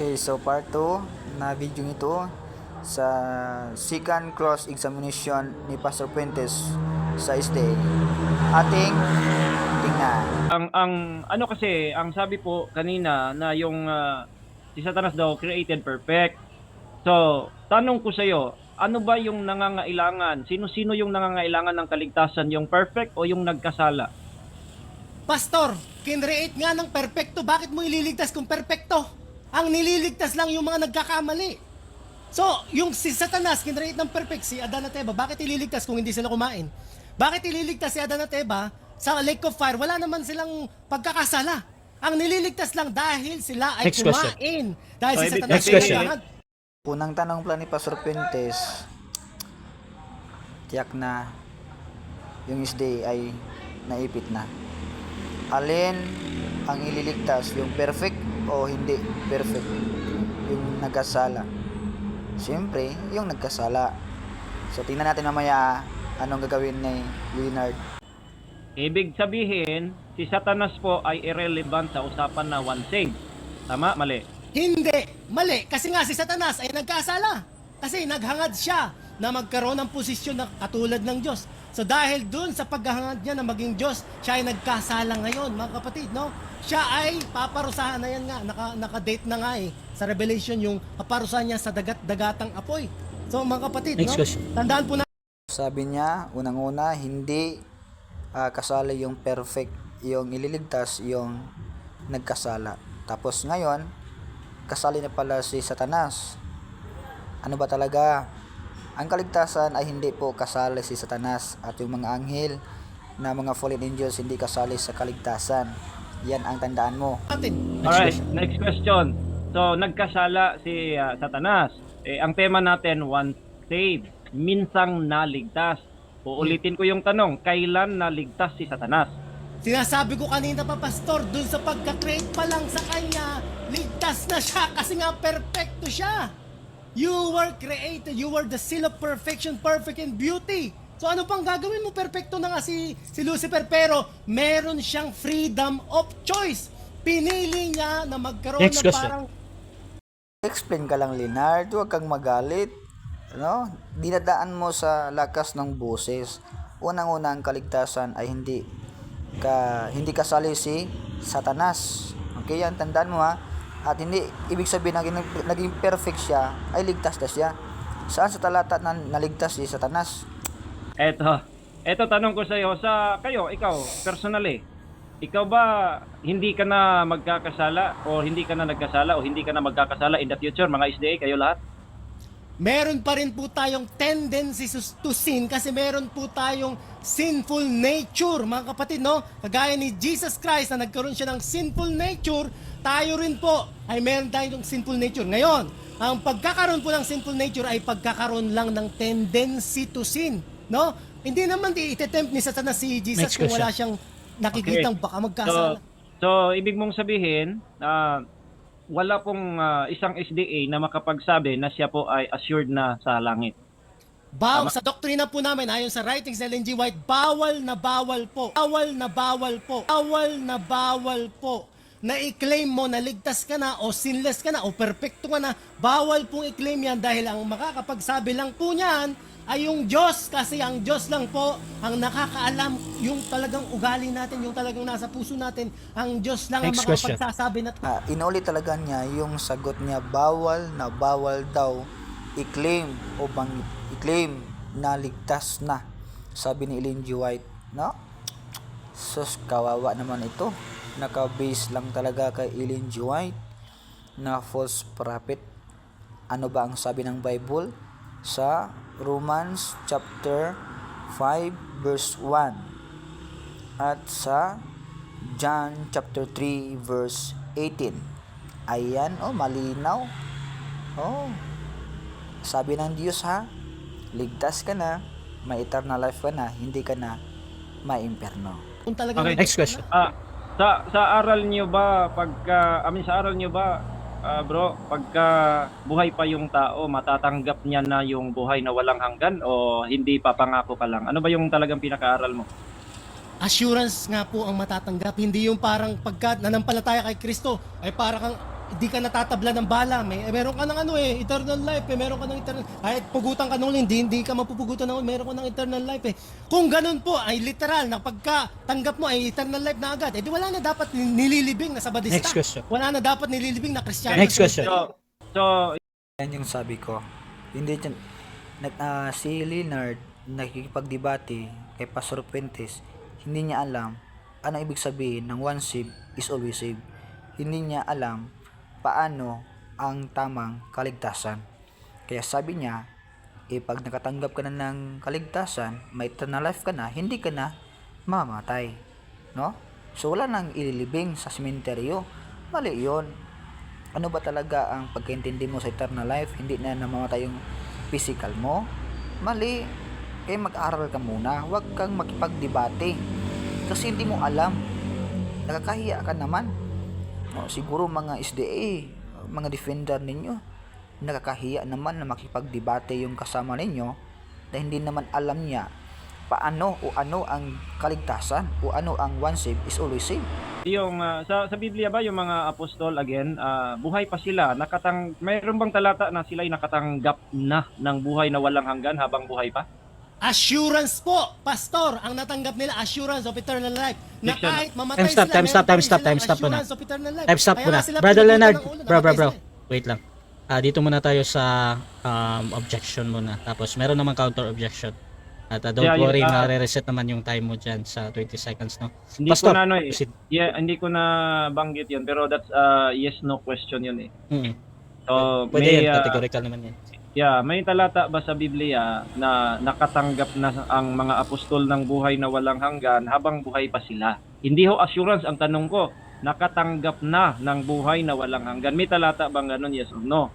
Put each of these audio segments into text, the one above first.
Okay, so part 2 na video ito sa second cross examination ni Pastor Puentes sa SDA. Ating tingnan. ang ang ano kasi ang sabi po kanina na yung ah, si Satanas daw created perfect. So, tanong ko sa iyo, ano ba yung nangangailangan? Sino-sino yung nangangailangan ng kaligtasan, yung perfect o yung nagkasala? Pastor, kinreate nga ng perpekto. Bakit mo ililigtas kung perpekto? Ang nililigtas lang yung mga nagkakamali. So, yung si Satanas, kinreate ng perfect si Adan at Eva, bakit ililigtas kung hindi sila kumain? Bakit ililigtas si Adan at Eva sa Lake of Fire? Wala naman silang pagkakasala. Ang nililigtas lang dahil sila ay Next question. kumain. Dahil So, si Satanas Next question. Unang tanong pala ni Pastor Puentes, tiyak na yung SDA ay naipit na. Alin ang ililigtas, yung perfect o hindi perfect? Yung nagkasala. Siyempre, yung nagkasala. So, tingnan natin mamaya anong gagawin ni Leonard. Ibig sabihin, si Satanas po ay irrelevant sa usapan na one thing. Tama? Mali? Hindi, mali. Kasi nga si Satanas ay nagkasala. Kasi naghangad siya na magkaroon ng posisyon na katulad ng Diyos. So dahil dun sa paghahangad niya na maging Diyos, siya ay nagkasala ngayon, mga kapatid, no? Siya ay paparusahan na yan nga, naka, naka-date na nga eh, sa Revelation, yung paparusahan niya sa dagat-dagatang apoy. So mga kapatid, Next no? question. Tandaan po na Sabi niya, unang-una, hindi ah, kasala yung perfect, yung ililigtas, yung nagkasala. Tapos ngayon, kasali na pala si Satanas. Ano ba talaga? Ang kaligtasan ay hindi po kasali si Satanas at yung mga anghel na mga fallen angels hindi kasali sa kaligtasan. Yan ang tandaan mo. natin. Alright, next question. So, nagkasala si ah, Satanas. Eh, ang tema natin, one saved. Minsang naligtas. Uulitin ko yung tanong, kailan naligtas si Satanas? Sinasabi ko kanina pa, Pastor, dun sa pagka-create pa lang sa kanya, ligtas na siya kasi nga perfecto siya. You were created, you were the seal of perfection, perfect in beauty. So ano pang gagawin mo? Perfecto na nga si, si Lucifer, pero meron siyang freedom of choice. Pinili niya na magkaroon Next ng question. parang Explain ka lang, Leonard. Huwag kang magalit. No? Dinadaan mo sa lakas ng boses. Unang-una ang kaligtasan ay hindi ka hindi kasali si Satanas. Okay yan, tandaan mo ha. At hindi ibig sabihin na naging, naging perfect siya ay ligtas na siya. Saan sa talata na naligtas si Satanas? Eto, eto tanong ko sa iyo, sa kayo, ikaw, personally, ikaw ba hindi ka na magkakasala o hindi ka na nagkasala o hindi ka na magkakasala in the future, mga SDA, kayo lahat? Meron pa rin po tayong tendency to sin kasi meron po tayong sinful nature, mga kapatid, no? Kagaya ni Jesus Christ na nagkaroon siya ng sinful nature, tayo rin po ay meron tayong sinful nature. Ngayon, ang pagkakaroon po ng sinful nature ay pagkakaroon lang ng tendency to sin, no? Hindi naman di itetempt ni Satanas si Jesus Next kung wala siyang nakikitang baka magkasala. So, so ibig mong sabihin, ah, wala pong ah, isang SDA na makapagsabi na siya po ay assured na sa langit. Baw, sa doktrina po namin, ayon sa writings ni Ellen G. White, bawal na bawal po. Bawal na bawal po. Bawal na bawal po. Na i-claim mo na ligtas ka na o sinless ka na o perfecto ka na, bawal pong i-claim yan dahil ang makakapagsabi lang po niyan ay yung Diyos kasi ang Diyos lang po ang nakakaalam yung talagang ugali natin, yung talagang nasa puso natin. Ang Diyos lang ang Next question. makapagsasabi na Ah, inulit talaga niya yung sagot niya bawal na bawal daw i-claim o bang i-claim na ligtas na sabi ni Ellen G. White no? sus kawawa naman ito naka-base lang talaga kay Ellen G. White na false prophet ano ba ang sabi ng Bible sa Romans chapter 5 verse 1 at sa John chapter 3 verse 18. Ayan, oh, malinaw. Oh. Sabi ng Diyos ha, ligtas ka na, may eternal life ka na, hindi ka na maimperno. kung talagang Okay. Next question. Ah, sa sa aral niyo ba pagka I mean sa aral niyo ba ah, bro, pagka buhay pa yung tao, matatanggap niya na yung buhay na walang hanggan o hindi pa pangako ka lang? Ano ba yung talagang pinakaaral mo? assurance nga po ang matatanggap. Hindi yung parang pagka nanampalataya kay Kristo ay para kang di ka natatabla ng bala. May, eh, meron ka ng ano eh, eternal life eh. Meron ka ng eternal Kahit pugutan ka nung hindi, hindi ka mapupugutan ng meron ka ng eternal life eh. Kung ganun po, ay literal na pagka tanggap mo ay eternal life na agad, eh di wala na dapat nililibing na sabadista. Next question. Wala na dapat nililibing na kristyano. Next question. So, so Yan yung sabi ko. Hindi nag, ah, si Leonard nakikipagdebate kay Pastor Fuentes, hindi niya alam ano ibig sabihin ng one save is always save. Hindi niya alam paano ang tamang kaligtasan. Kaya sabi niya, eh pag nakatanggap ka na ng kaligtasan, may eternal life ka na, hindi ka na mamamatay. No? So wala nang ililibing sa sementeryo. Mali yun ano ba talaga ang pagkaintindi mo sa eternal life? Hindi na namamatay yung physical mo? Mali. Kaya mag-aral ka muna. Huwag kang makipagdebate. Kasi hindi mo alam. Nakakahiya ka naman. No, siguro mga SDA, mga defender ninyo, nakakahiya naman na makipagdebate yung kasama ninyo na hindi naman alam niya paano o ano ang kaligtasan o ano ang one save is always save. yung ah, sa sa Biblia ba yung mga apostol again, ah, buhay pa sila, nakatang mayroon bang talata na sila ay nakatanggap na ng buhay na walang hanggan habang buhay pa? Assurance po, pastor, ang natanggap nila assurance of eternal life. Na kahit mamatay Time stop, sila, time stop, time stop, time stop muna. Time stop muna. Brother Leonard, bro, bro, bro. Wait lang. Ah, dito muna tayo sa um, objection muna. Tapos meron namang counter objection. At ah, don't Yeah, yun, worry, ah. na-reset naman yung time mo dyan sa 20 seconds, no? Hindi Pastor, ko na ano eh. proceed. Yeah, hindi ko na banggit 'yun, pero that's uh, yes no question 'yun eh. Mm. So, Pwede may, yan, ah, categorical naman yan. Yeah, may talata ba sa Biblia na nakatanggap na ang mga apostol ng buhay na walang hanggan habang buhay pa sila? Hindi ho assurance ang tanong ko. Nakatanggap na ng buhay na walang hanggan. May talata bang ganun, yes or no?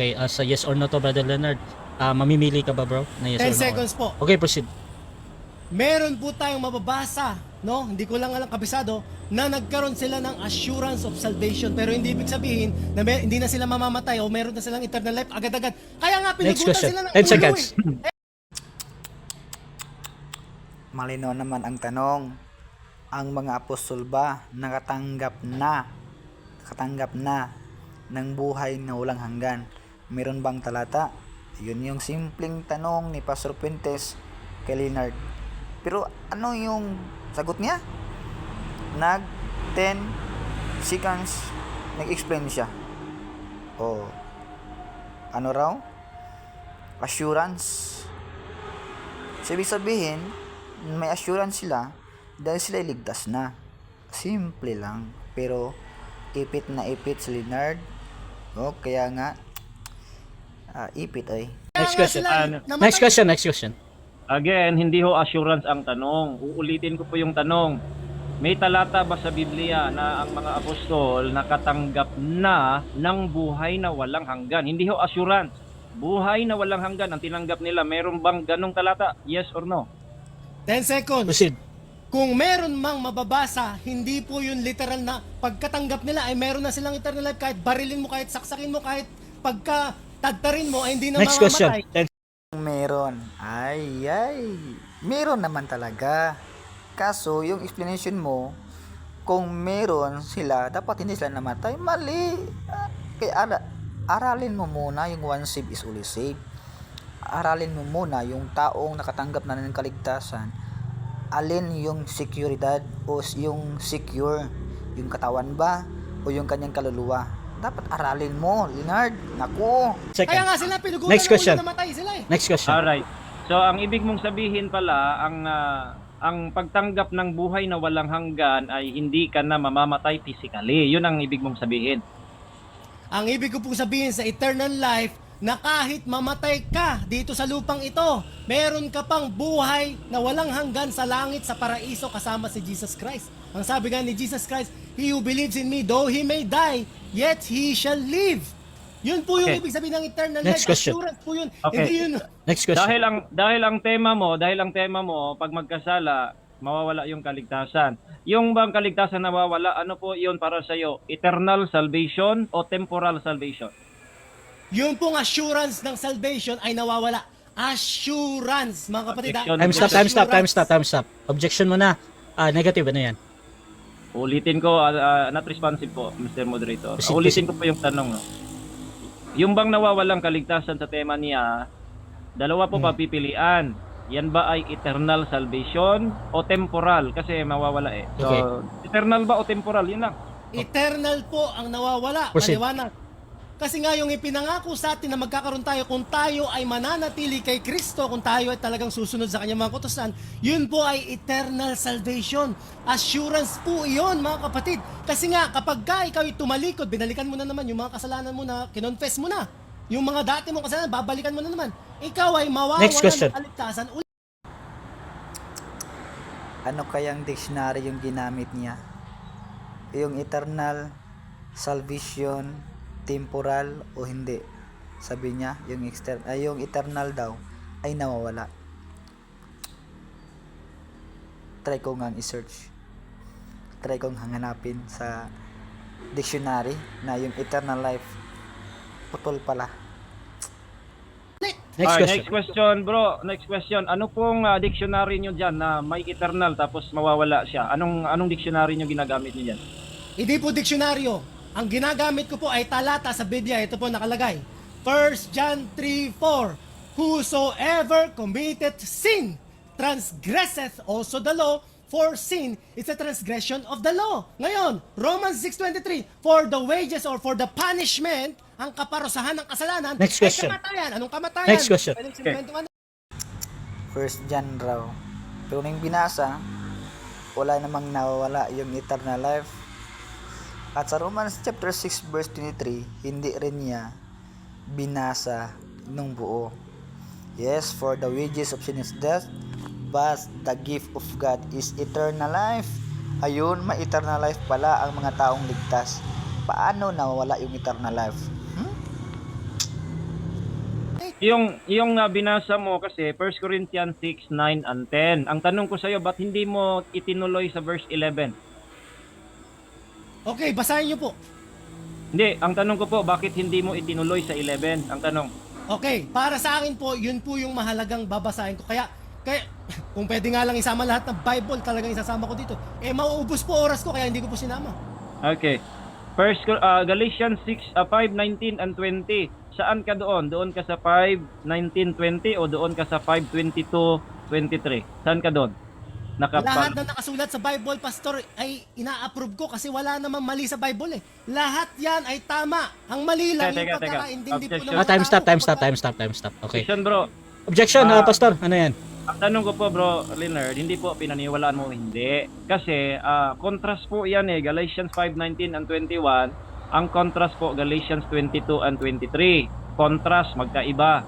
Okay, as a yes or no to, Brother Leonard, ah, mamimili ka ba, bro? Na yes 10 or no? seconds po. Okay, proceed. Meron po tayong mababasa, no? Hindi ko lang alam kabisado na nagkaroon sila ng assurance of salvation pero hindi ibig sabihin na may- hindi na sila mamamatay o meron na silang eternal life agad-agad. Kaya nga question. sila ng 10 ulo seconds. eh. Malinaw naman ang tanong. Ang mga apostol ba nakatanggap na nakatanggap na ng buhay na walang hanggan? Meron bang talata? Yun yung simpleng tanong ni Pastor Puentes kay Leonard. Pero ano yung sagot niya? Nag 10 seconds nag-explain siya. Oh. Ano raw? Assurance. So, ibig sabihin, may assurance sila dahil sila iligtas na. Simple lang. Pero, ipit na ipit si Leonard. O, kaya nga, ah, ipit ay. Next question. namatay- Next question, next question. Again, hindi ho assurance ang tanong. Uulitin ko po yung tanong. May talata ba sa Biblia na ang mga apostol nakatanggap na ng buhay na walang hanggan? Hindi ho assurance. Buhay na walang hanggan ang tinanggap nila. Meron bang ganong talata? Yes or no? 10 seconds. Proceed. Kung meron mang mababasa, hindi po yun literal na pagkatanggap nila ay meron na silang eternal life kahit barilin mo, kahit saksakin mo, kahit pagka tagtarin mo ay hindi na Next question. mamamatay. 10 Meron. Ay, ay. Meron naman talaga. Kaso, yung explanation mo, kung meron sila, dapat hindi sila namatay. Mali. Kaya ara- aralin mo muna yung one save is always save. Aralin mo muna yung taong nakatanggap na ng kaligtasan. Alin yung seguridad o yung secure. Yung katawan ba o yung kanyang kaluluwa. Dapat aralin mo, Leonard. Naku. seconds. Kaya nga sila pinugutan Next question. na namatay sila eh. Next question. Alright. So, ang ibig mong sabihin pala, ang ah, ang pagtanggap ng buhay na walang hanggan ay hindi ka na mamamatay physically. Yun ang ibig mong sabihin. Ang ibig ko pong sabihin sa eternal life na kahit mamatay ka dito sa lupang ito, meron ka pang buhay na walang hanggan sa langit sa paraiso kasama si Jesus Christ. Ang sabi nga ni Jesus Christ, He who believes in me, though he may die, yet he shall live. Yun po yung Okay. ibig sabihin ng eternal Next life. question. Assurance po yun. Okay. Hindi yun. Next question. Dahil ang dahil ang tema mo, dahil ang tema mo pag magkasala, mawawala yung kaligtasan. Yung bang kaligtasan nawawala, ano po 'yon para sa iyo? Eternal salvation o temporal salvation? Yung pong assurance ng salvation ay nawawala. Assurance, mga kapatid. ah. Objection. Time stop, time stop, time stop, time stop. Objection mo na. Ah, negative, ano yan? Ulitin ko, ah, ah, not responsive po, Mr. Moderator. Proceed, Ulitin ko po yung tanong. No? Yung bang nawawalang kaligtasan sa tema niya, dalawa po Hmm. papipilian. Yan ba ay eternal salvation o temporal? Kasi mawawala eh. So, Okay. eternal ba o temporal? Yun lang. Eternal po ang nawawala. Proceed. Maliwanag. Kasi nga yung ipinangako sa atin na magkakaroon tayo kung tayo ay mananatili kay Kristo, kung tayo ay talagang susunod sa kanyang mga kutusan, yun po ay eternal salvation. Assurance po iyon mga kapatid. Kasi nga kapag ka ikaw ay tumalikod, binalikan mo na naman yung mga kasalanan mo na kinonfess mo na. Yung mga dati mong kasalanan, babalikan mo na naman. Ikaw ay mawawalan ng kaligtasan ulit. Ano kayang dictionary yung ginamit niya? Yung eternal, salvation, temporal o hindi? Sabi niya, yung, exter- ay, yung eternal daw ay nawawala. Try ko nga i-search. Try kong hanganapin sa dictionary na yung eternal life putol pala. Next Ah, question. Next question, bro. Next question. Ano pong ah, dictionary nyo dyan na may eternal tapos mawawala siya? Anong anong dictionary nyo ginagamit nyo dyan? Hindi po diksyonaryo. Ang ginagamit ko po ay talata sa Biblia. Ito po nakalagay. 1 John 3:4 Whosoever committed sin transgresseth also the law for sin is a transgression of the law. Ngayon, Romans 6:23 For the wages or for the punishment ang kaparusahan ng kasalanan Next ay question. kamatayan. Anong kamatayan? Next question. Pwedeng ito, ano? First John raw. Pero nung binasa, wala namang nawawala yung eternal life. At sa Romans chapter 6 verse 23, hindi rin niya binasa nung buo. Yes, for the wages of sin is death, but the gift of God is eternal life. Ayun, may eternal life pala ang mga taong ligtas. Paano nawawala yung eternal life? Hmm? Yung yung ah, binasa mo kasi 1 Corinthians 6, 9 and 10. Ang tanong ko sa iyo, ba't hindi mo itinuloy sa verse 11? Okay, basahin niyo po. Hindi, ang tanong ko po, bakit hindi mo itinuloy sa 11? Ang tanong. Okay, para sa akin po, yun po yung mahalagang babasahin ko. Kaya, kaya kung pwede nga lang isama lahat ng Bible, talagang isasama ko dito. Eh, mauubos po oras ko, kaya hindi ko po sinama. Okay. First ah, Galatians 6 ah, 5 19 and 20. Saan ka doon? Doon ka sa 5 19 20 o doon ka sa 5 22 23? Saan ka doon? Lahat Nakapag na nakasulat sa Bible, Pastor, ay ina-approve ko kasi wala namang mali sa Bible eh. Lahat yan ay tama. Ang mali lang Teka, yung teka, pagkakaintindi po ng Objection. Ah, time stop, time stop, time stop, time stop. Okay. Question bro. Objection, Ah. ah, Pastor. Ano yan? Ang tanong ko po bro, Leonard, hindi po pinaniwalaan mo hindi. Kasi ah, contrast po yan eh, Galatians 5:19 and 21. Ang contrast po Galatians 22 and 23. Contrast magkaiba.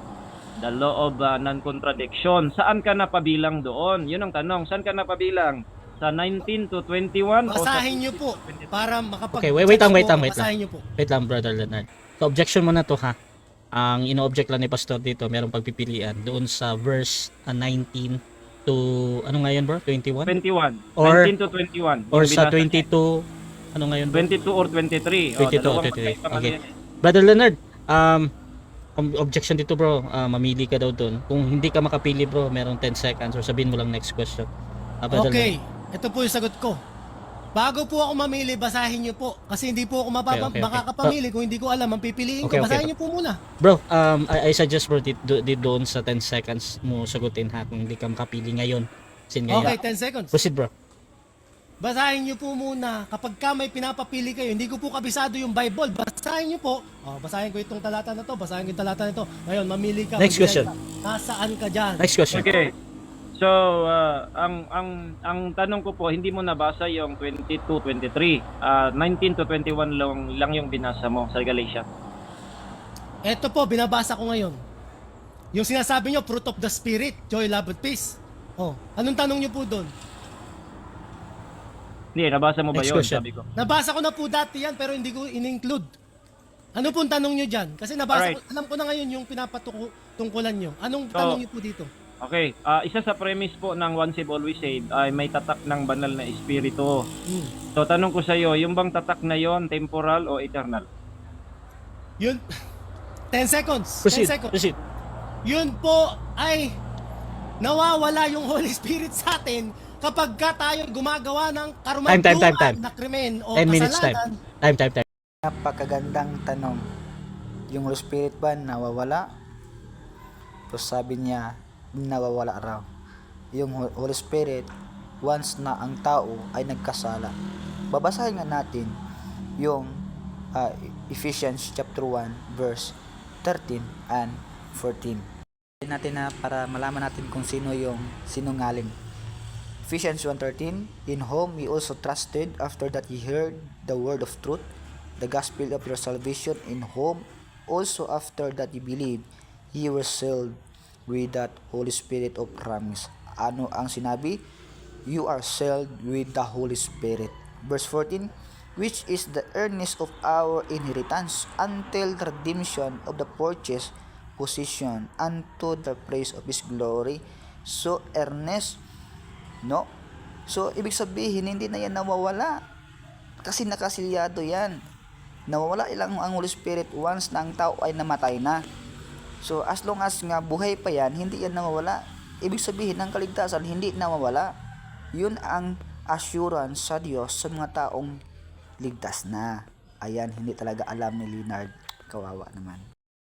The law of ah, non-contradiction. Saan ka napabilang doon? Yun ang tanong. Saan ka napabilang? Sa 19 to 21 o sa Basahin niyo po para makapag Okay, wait, wait lang, wait lang, wait lang. Basahin niyo po. Wait lang, Brother Leonard. So, objection mo na to, ha? Ang ino-object lang ni Pastor dito, merong pagpipilian doon sa verse ah, 19 to, ano ngayon bro? 21? 21. Or- 19 to 21. Or sa binasa 22, niya. ano ngayon bro? 22 or 23. 22 or 23. Okay. Brother Leonard, um, objection dito bro, ah, mamili ka daw doon. Kung hindi ka makapili bro, merong 10 seconds or sabihin mo lang next question. Ah, Brother Okay, ito po yung sagot ko. Bago po ako mamili, basahin niyo po. Kasi hindi po ako mapapa- Okay, okay, okay. makakapamili kung hindi ko alam ang pipiliin Okay, ko. okay. Basahin niyo po muna. Bro, um, I, I suggest bro, di, di doon sa 10 seconds mo sagutin ha kung hindi ka makapili ngayon. Sin ngayon. Okay, 10 seconds. Proceed bro. Basahin niyo po muna. Kapag ka may pinapapili kayo, hindi ko po kabisado yung Bible. Basahin niyo po. Oh, basahin ko itong talata na to. Basahin ko yung talata na to. Ngayon, mamili ka. Next question. ka. Nasaan ka dyan? Next question. Okay. So, ah, ang ang ang tanong ko po, hindi mo nabasa yung 22, 23. Ah, 19 to 21 lang, lang yung binasa mo sa Galatia. Ito po, binabasa ko ngayon. Yung sinasabi niyo, fruit of the spirit, joy, love, and peace. Oh, anong tanong niyo po doon? Hindi, nabasa mo ba Next yun? question. Sabi ko. Nabasa ko na po dati yan, pero hindi ko in-include. Ano pong tanong niyo dyan? Kasi nabasa Alright. ko, alam ko na ngayon yung pinapatungkulan niyo. Anong So, tanong niyo po dito? Okay. Ah, isa sa premise po ng Once Saved Always Saved ay may tatak ng banal na espiritu. Hmm. So, tanong ko sa iyo, yung bang tatak na yon temporal o eternal? Yun, 10 seconds. 10 Proceed. seconds. Proceed. Yun po ay nawawala yung Holy Spirit sa atin kapag ka tayo gumagawa ng Time, time, time, karumanduan time. na krimen o 10 minutes time. kasalanan, Time, time, time. Napakagandang tanong. Yung Holy Spirit ba nawawala? Tapos sabi niya, nawawala raw. Yung Hol- Holy Spirit, once na ang tao ay nagkasala. Babasahin nga natin yung ah, Ephesians chapter 1 verse 13 and 14. Tingnan natin na para malaman natin kung sino yung sinungaling. Ephesians 1.13 In whom ye also trusted after that ye heard the word of truth, the gospel of your salvation, in whom also after that ye believed, ye were sealed with that Holy Spirit of promise. Ano ang sinabi? You are sealed with the Holy Spirit. Verse 14 Which is the earnest of our inheritance until the redemption of the purchased possession unto the praise of His glory. So earnest No? So, ibig sabihin, hindi na yan nawawala. Kasi nakasilyado yan. Nawawala ilang ang Holy Spirit once na ang tao ay namatay na. So, as long as nga buhay pa yan, hindi yan nawawala. Ibig sabihin, ang kaligtasan, hindi nawawala. Yun ang assurance sa Diyos sa mga taong ligtas na. Ayan, hindi talaga alam ni Leonard. Kawawa naman.